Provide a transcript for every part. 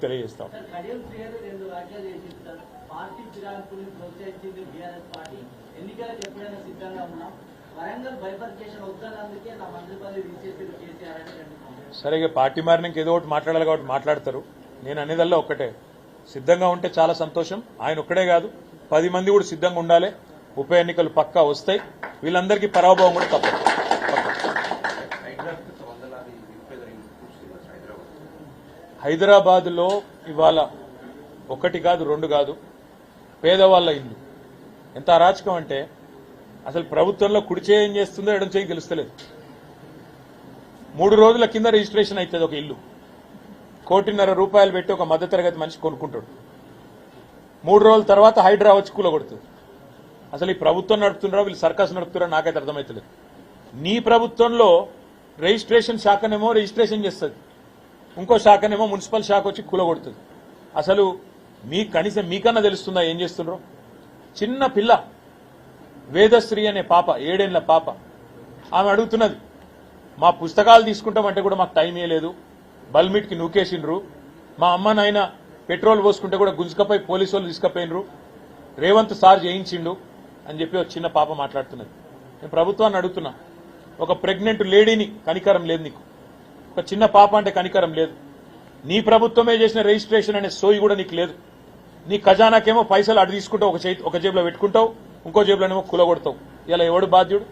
మీకు తెలియజేస్తాం సార్ ఇక పార్టీ మారినాక ఏదో ఒకటి మాట్లాడాలి కాబట్టి మాట్లాడతారు. నేను అనేదల్లా ఒక్కటే. సిద్ధంగా ఉంటే చాలా సంతోషం. ఆయన ఒక్కడే కాదు. పది మంది కూడా సిద్ధంగా ఉండాలి. ఉప ఎన్నికలు పక్కా వస్తాయి. వీళ్ళందరికీ పరాభవం కూడా తప్పదు. హైదరాబాద్లో ఇవాళ ఒకటి కాదు రెండు కాదు పేదవాళ్ళ ఇల్లు. ఎంత అరాచకం అంటే అసలు ప్రభుత్వంలో కుడి ఏం చేస్తుందో ఎడం చేయం గెలుస్తలేదు. మూడు రోజుల కింద రిజిస్ట్రేషన్ అవుతుంది ఒక ఇల్లు. కోటిన్నర రూపాయలు పెట్టి ఒక మధ్యతరగతి మనిషి కొనుక్కుంటాడు. మూడు రోజుల తర్వాత హైడ్రా వచ్చి కూలగొడుతుంది. అసలు ఈ ప్రభుత్వం నడుపుతున్నారా వీళ్ళు సర్కస్ నడుపుతున్నారో నాకైతే అర్థమవుతలేదు నీ ప్రభుత్వంలో రిజిస్ట్రేషన్ శాఖనేమో రిజిస్ట్రేషన్ చేస్తుంది. ఇంకో శాఖనేమో మున్సిపల్ శాఖ వచ్చి కూలగొడుతుంది. అసలు మీ కనీసం మీకన్నా తెలుస్తుందా ఏం చేస్తుండ్రో? చిన్న పిల్ల వేదశ్రీ అనే పాప ఏడేళ్ళ పాప ఆమె అడుగుతున్నది మా పుస్తకాలు తీసుకుంటామంటే కూడా మాకు టైం ఇవ్వలేదు బల్మిట్కి నూకేసిండ్రు మా అమ్మ నాయన పెట్రోల్ పోసుకుంటే కూడా గుంజుకపోయి పోలీసు వాళ్ళు తీసుకుపోయినరు రేవంత్ సార్ చేయించిండు అని చెప్పి ఒక చిన్న పాప మాట్లాడుతున్నది. నేను ప్రభుత్వాన్ని అడుగుతున్నా ఒక ప్రెగ్నెంట్ లేడీని కనికరం లేదు నీకు ఒక చిన్న పాప అంటే కనికరం లేదు. నీ ప్రభుత్వమే చేసిన రిజిస్ట్రేషన్ అనే సోయి కూడా నీకు లేదు. నీ ఖజానాకేమో పైసలు అటు తీసుకుంటావు ఒక చేతి ఒక జేబులో పెట్టుకుంటావు ఇంకో జేబులోనేమో కులగొడతావు. ఇలా ఎవడు బాధ్యుడు?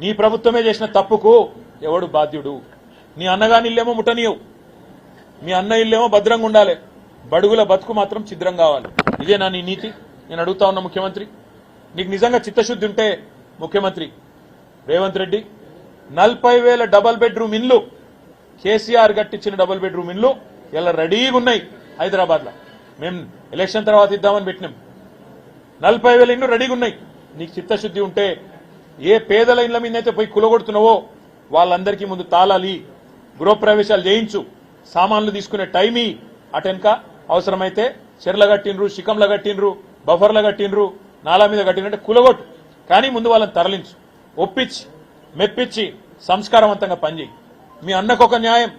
నీ ప్రభుత్వమే చేసిన తప్పుకు ఎవడు బాధ్యుడు? నీ అన్నగాని ఇల్లేమో ముట్టనీయవు. మీ అన్న ఇల్లేమో భద్రంగా ఉండాలి. బడుగుల బతుకు మాత్రం ఛిద్రం కావాలి. ఇదేనా నీ నీతి. నేను అడుగుతా ఉన్నా ముఖ్యమంత్రి. నీకు నిజంగా చిత్తశుద్ధి ఉంటే ముఖ్యమంత్రి. రేవంత్ రెడ్డి నలభై వేల డబల్ బెడ్రూమ్ ఇల్లు కేసీఆర్ కట్టించిన డబుల్ బెడ్రూమ్ ఇల్లు ఇలా రెడీగా ఉన్నాయి హైదరాబాద్లో మేము ఎలక్షన్ తర్వాత ఇద్దామని పెట్టినాం. నలభై వేల ఇండ్లు రెడీగా ఉన్నాయి. నీకు చిత్తశుద్ధి ఉంటే ఏ పేదల ఇండ్ల మీద అయితే పోయి కులగొడుతున్నావో వాళ్ళందరికీ ముందు తాళాలి గృహప్రవేశాలు చేయించు. సామాన్లు తీసుకునే టైమీ అటెనక అవసరమైతే చెర్ల కట్టిండ్రు శిఖంల కట్టిండ్రు బఫర్ల కట్టిండ్రు నాలా మీద కట్టినంటే కులగొట్టు. కానీ ముందు వాళ్ళని తరలించు. ఒప్పించి మెప్పించి సంస్కారవంతంగా పనిచేయి. మీ అన్నకు ఒక న్యాయం.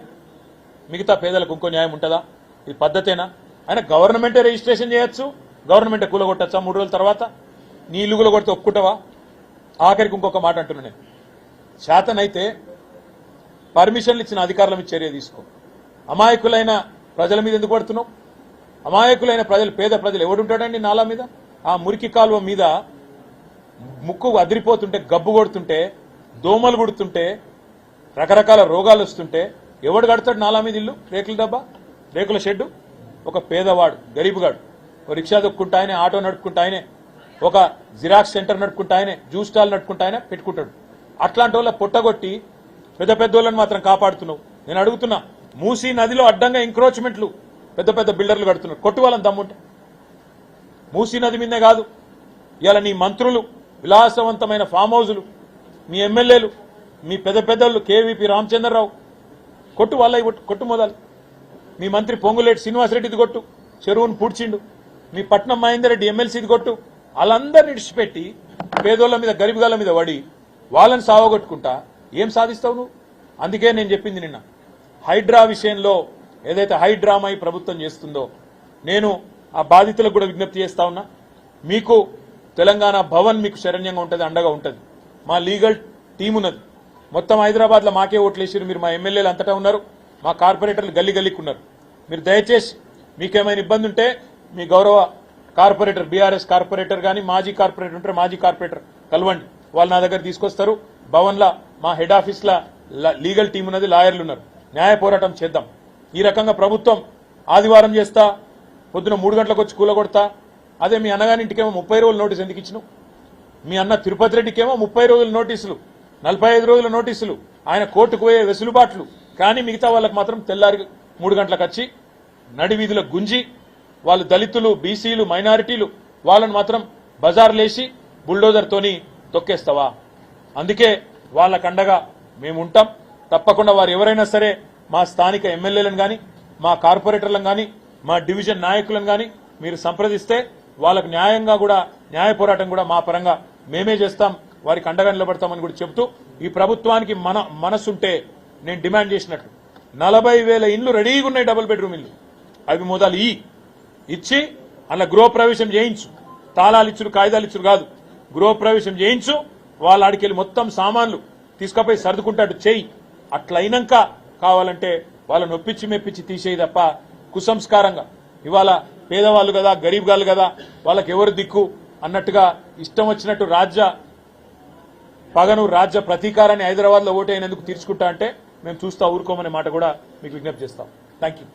మిగతా పేదలకు ఇంకో న్యాయం ఉంటుందా? ఇది పద్ధతేనా? ఆయన గవర్నమెంటే రిజిస్ట్రేషన్ చేయొచ్చు గవర్నమెంటే కూలగొట్టచ్చా మూడు రోజుల తర్వాత? నీ ఇల్లు కూలగొడితే ఒప్పుకుంటావా? ఆఖరికి ఇంకొక మాట అంటున్నా నేను. శాతనైతే పర్మిషన్లు ఇచ్చిన అధికారుల మీద చర్య తీసుకో. అమాయకులైన ప్రజల మీద ఎందుకు పడుతున్నావు? అమాయకులైన ప్రజలు పేద ప్రజలు ఎవడుంటాడండి నాలా మీద? ఆ మురికి కాలువ మీద ముక్కు అదిరిపోతుంటే గబ్బు కొడుతుంటే దోమలు కొడుతుంటే రకరకాల రోగాలు వస్తుంటే ఎవడు కడతాడు నాలా మీద ఇల్లు? రేకుల డబ్బా? రేకుల షెడ్డు? ఒక పేదవాడు గరీబుగాడు. ఒక రిక్షా దొక్కుంటా ఆయనే ఆటో నడుపుకుంటా ఆయనే ఒక జిరాక్స్ సెంటర్ నడుపుకుంటా ఆయనే జ్యూస్ స్టాల్ నడుపుకుంటా ఆయనే పెట్టుకుంటాడు. అట్లాంటి వాళ్ళ పొట్టగొట్టి పెద్ద పెద్ద వాళ్ళని మాత్రం కాపాడుతున్నావు. నేను అడుగుతున్నా మూసీ నదిలో అడ్డంగా ఎంక్రోచ్మెంట్లు పెద్ద పెద్ద బిల్డర్లు కడుతున్నారు. కొట్టు వాళ్ళని దమ్ముంటే. మూసీ నది మీదే కాదు ఇవాళ నీ మంత్రులు విలాసవంతమైన ఫామ్ హౌజులు మీ ఎమ్మెల్యేలు మీ పెద్ద పెద్దలు కేవీపీ రామచంద్రరావు కొట్టు వాళ్ళ కొట్టు మొదలు. మీ మంత్రి పొంగులేటి శ్రీనివాసరెడ్డిది కొట్టు చెరువును పూడ్చిండు. మీ పట్నం మహేందర్ రెడ్డి ఎమ్మెల్సీది కొట్టు. వాళ్ళందరిని ఇడిచిపెట్టి పేదోళ్ళ మీద గరీబుగాళ్ళ మీద పడి వాళ్ళని సావగొట్టుకుంటా ఏం సాధిస్తావు నువ్వు? అందుకే నేను చెప్పింది నిన్న. హైడ్రా విషయంలో ఏదైతే హైడ్రామా ఈ ప్రభుత్వం చేస్తుందో నేను ఆ బాధితులకు కూడా విజ్ఞప్తి చేస్తా ఉన్నా. మీకు తెలంగాణ భవన్ మీకు శరణ్యంగా ఉంటుంది అండగా ఉంటుంది. మా లీగల్ టీం ఉన్నది మొత్తం హైదరాబాద్లో మాకే ఓట్లు వేసారు మీరు మా ఎమ్మెల్యేలు అంతటా ఉన్నారు మా కార్పొరేటర్లు గల్లీ గల్లీకి ఉన్నారు మీరు దయచేసి మీకేమైనా ఇబ్బంది ఉంటే మీ గౌరవ కార్పొరేటర్ బీఆర్ఎస్ కార్పొరేటర్ కానీ మాజీ కార్పొరేటర్ ఉంటే మాజీ కార్పొరేటర్ కలవండి. వాళ్ళు నా దగ్గర తీసుకొస్తారు. భవన్లా మా హెడ్ ఆఫీస్లా లీగల్ టీం ఉన్నది లాయర్లు ఉన్నారు. న్యాయ పోరాటం చేద్దాం. ఈ రకంగా ప్రభుత్వం ఆదివారం చేస్తా పొద్దున మూడు గంటలకు వచ్చి కూలగొడతా. అదే మీ అన్నగారింటికేమో ముప్పై రోజుల నోటీస్ ఎందుకు ఇచ్చినావు? మీ అన్న తిరుపతి రెడ్డికేమో ముప్పై రోజుల నోటీసులు. నలభై ఐదు రోజుల నోటీసులు. ఆయన కోర్టుకు పోయే వెసులుబాట్లు. కానీ మిగతా వాళ్ళకి మాత్రం తెల్లారి మూడు గంటలకు వచ్చి నడివీధుల గుంజి వాళ్ళు దళితులు బీసీలు మైనారిటీలు వాళ్ళని మాత్రం బజార్లేసి బుల్డోజర్తోని తొక్కేస్తావా? అందుకే వాళ్ళకండగా మేము ఉంటాం. తప్పకుండా వారు ఎవరైనా సరే మా స్థానిక ఎమ్మెల్యేలను కానీ మా కార్పొరేటర్లను కానీ మా డివిజన్ నాయకులను కానీ మీరు సంప్రదిస్తే వాళ్ళకు న్యాయంగా కూడా న్యాయ పోరాటం కూడా మా పరంగా మేమే చేస్తాం. వారికి అండగా నిలబడతామని కూడా చెబుతూ ఈ ప్రభుత్వానికి మన మనసుంటే నేను డిమాండ్ చేసినట్లు. నలభై వేల ఇండ్లు రెడీగా ఉన్నాయి డబుల్ బెడ్రూమ్ ఇల్లు అవి మొదలు ఈ. ఇచ్చి అలా గృహప్రవేశం చేయించు. తాళాలు ఇచ్చుడు కాగితాలు ఇచ్చుడు కాదు. గృహప్రవేశం చేయించు వాళ్ళ ఆడికెళ్ళి మొత్తం సామాన్లు తీసుకపోయి సర్దుకుంటాడు చెయ్యి అట్లయినాక కావాలంటే వాళ్ళని ఒప్పించి మెప్పించి తీసేయి తప్ప కుసంస్కారంగా. ఇవాళ పేదవాళ్ళు కదా గరీబ్ గాళ్ళు కదా వాళ్ళకి ఎవరు దిక్కు? అన్నట్టుగా ఇష్టం వచ్చినట్టు రాజ్య పగను రాజ్య ప్రతీకారాన్ని హైదరాబాద్లో ఓటైనందుకు తీర్చుకుంటా అంటే మేము చూస్తా ఊరుకోమనే మాట కూడా మీకు విజ్ఞప్తి చేస్తాం. Thank you